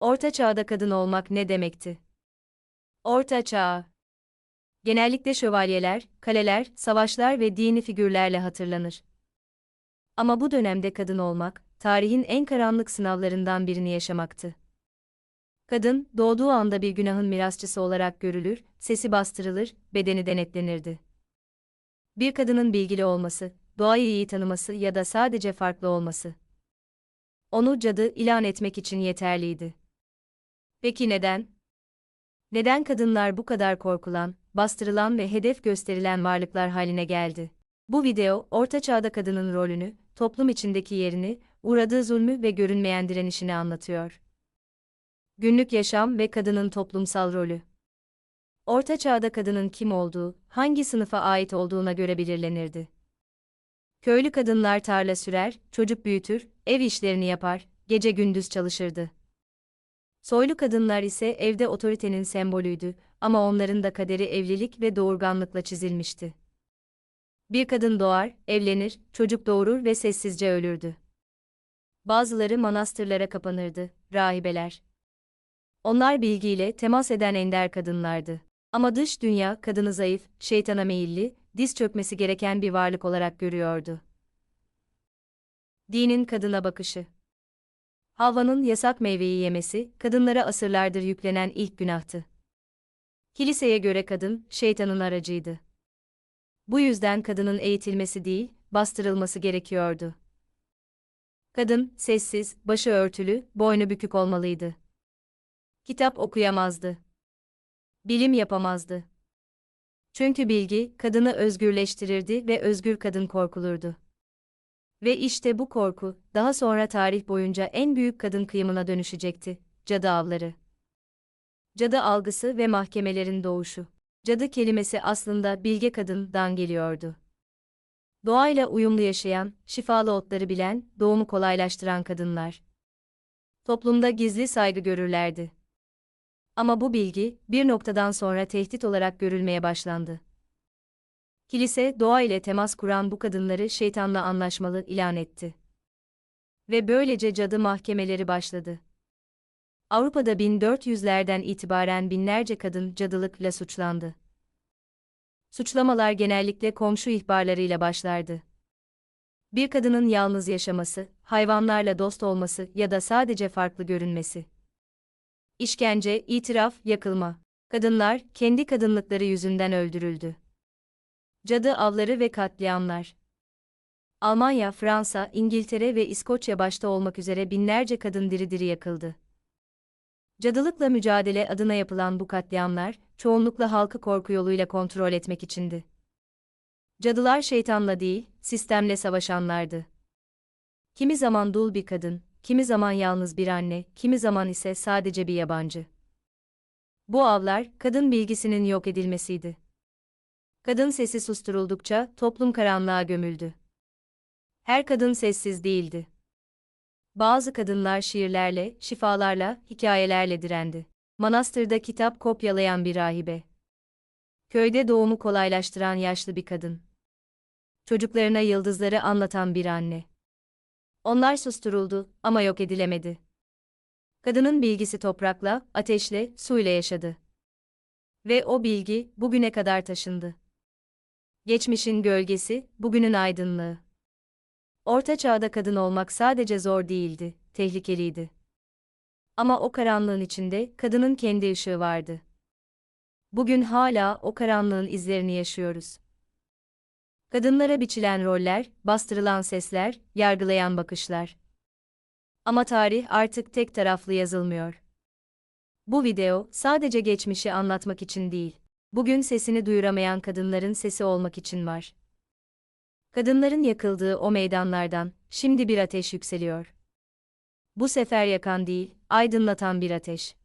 Orta çağda kadın olmak ne demekti? Orta çağ. Genellikle şövalyeler, kaleler, savaşlar ve dini figürlerle hatırlanır. Ama bu dönemde kadın olmak, tarihin en karanlık sınavlarından birini yaşamaktı. Kadın, doğduğu anda bir günahın mirasçısı olarak görülür, sesi bastırılır, bedeni denetlenirdi. Bir kadının bilgili olması, doğayı iyi tanıması ya da sadece farklı olması. Onu cadı ilan etmek için yeterliydi. Peki neden? Neden kadınlar bu kadar korkulan, bastırılan ve hedef gösterilen varlıklar haline geldi? Bu video, Orta Çağ'da kadının rolünü, toplum içindeki yerini, uğradığı zulmü ve görünmeyen direnişini anlatıyor. Günlük yaşam ve kadının toplumsal rolü. Orta Çağ'da kadının kim olduğu, hangi sınıfa ait olduğuna göre belirlenirdi. Köylü kadınlar tarla sürer, çocuk büyütür, ev işlerini yapar, gece gündüz çalışırdı. Soylu kadınlar ise evde otoritenin sembolüydü ama onların da kaderi evlilik ve doğurganlıkla çizilmişti. Bir kadın doğar, evlenir, çocuk doğurur ve sessizce ölürdü. Bazıları manastırlara kapanırdı, rahibeler. Onlar bilgiyle temas eden ender kadınlardı. Ama dış dünya kadını zayıf, şeytana meyilli, diz çökmesi gereken bir varlık olarak görüyordu. Dinin kadına bakışı Havva'nın yasak meyveyi yemesi, kadınlara asırlardır yüklenen ilk günahtı. Kiliseye göre kadın, şeytanın aracıydı. Bu yüzden kadının eğitilmesi değil, bastırılması gerekiyordu. Kadın, sessiz, başı örtülü, boynu bükük olmalıydı. Kitap okuyamazdı. Bilim yapamazdı. Çünkü bilgi, kadını özgürleştirirdi ve özgür kadın korkulurdu. Ve işte bu korku, daha sonra tarih boyunca en büyük kadın kıyımına dönüşecekti, cadı avları. Cadı algısı ve mahkemelerin doğuşu. Cadı kelimesi aslında bilge kadından geliyordu. Doğayla uyumlu yaşayan, şifalı otları bilen, doğumu kolaylaştıran kadınlar. Toplumda gizli saygı görürlerdi. Ama bu bilgi, bir noktadan sonra tehdit olarak görülmeye başlandı. Kilise, doğa ile temas kuran bu kadınları şeytanla anlaşmalı ilan etti. Ve böylece cadı mahkemeleri başladı. Avrupa'da 1400'lerden itibaren binlerce kadın cadılıkla suçlandı. Suçlamalar genellikle komşu ihbarlarıyla başlardı. Bir kadının yalnız yaşaması, hayvanlarla dost olması ya da sadece farklı görünmesi. İşkence, itiraf, yakılma. Kadınlar kendi kadınlıkları yüzünden öldürüldü. Cadı avları ve katliamlar. Almanya, Fransa, İngiltere ve İskoçya başta olmak üzere binlerce kadın diri diri yakıldı. Cadılıkla mücadele adına yapılan bu katliamlar, çoğunlukla halkı korku yoluyla kontrol etmek içindi. Cadılar şeytanla değil, sistemle savaşanlardı. Kimi zaman dul bir kadın, kimi zaman yalnız bir anne, kimi zaman ise sadece bir yabancı. Bu avlar, kadın bilgisinin yok edilmesiydi. Kadın sesi susturuldukça toplum karanlığa gömüldü. Her kadın sessiz değildi. Bazı kadınlar şiirlerle, şifalarla, hikayelerle direndi. Manastırda kitap kopyalayan bir rahibe. Köyde doğumu kolaylaştıran yaşlı bir kadın. Çocuklarına yıldızları anlatan bir anne. Onlar susturuldu ama yok edilemedi. Kadının bilgisi toprakla, ateşle, suyla yaşadı. Ve o bilgi bugüne kadar taşındı. Geçmişin gölgesi, bugünün aydınlığı. Orta çağda kadın olmak sadece zor değildi, tehlikeliydi. Ama o karanlığın içinde kadının kendi ışığı vardı. Bugün hala o karanlığın izlerini yaşıyoruz. Kadınlara biçilen roller, bastırılan sesler, yargılayan bakışlar. Ama tarih artık tek taraflı yazılmıyor. Bu video sadece geçmişi anlatmak için değil, bugün sesini duyuramayan kadınların sesi olmak için var. Kadınların yakıldığı o meydanlardan şimdi bir ateş yükseliyor. Bu sefer yakan değil, aydınlatan bir ateş.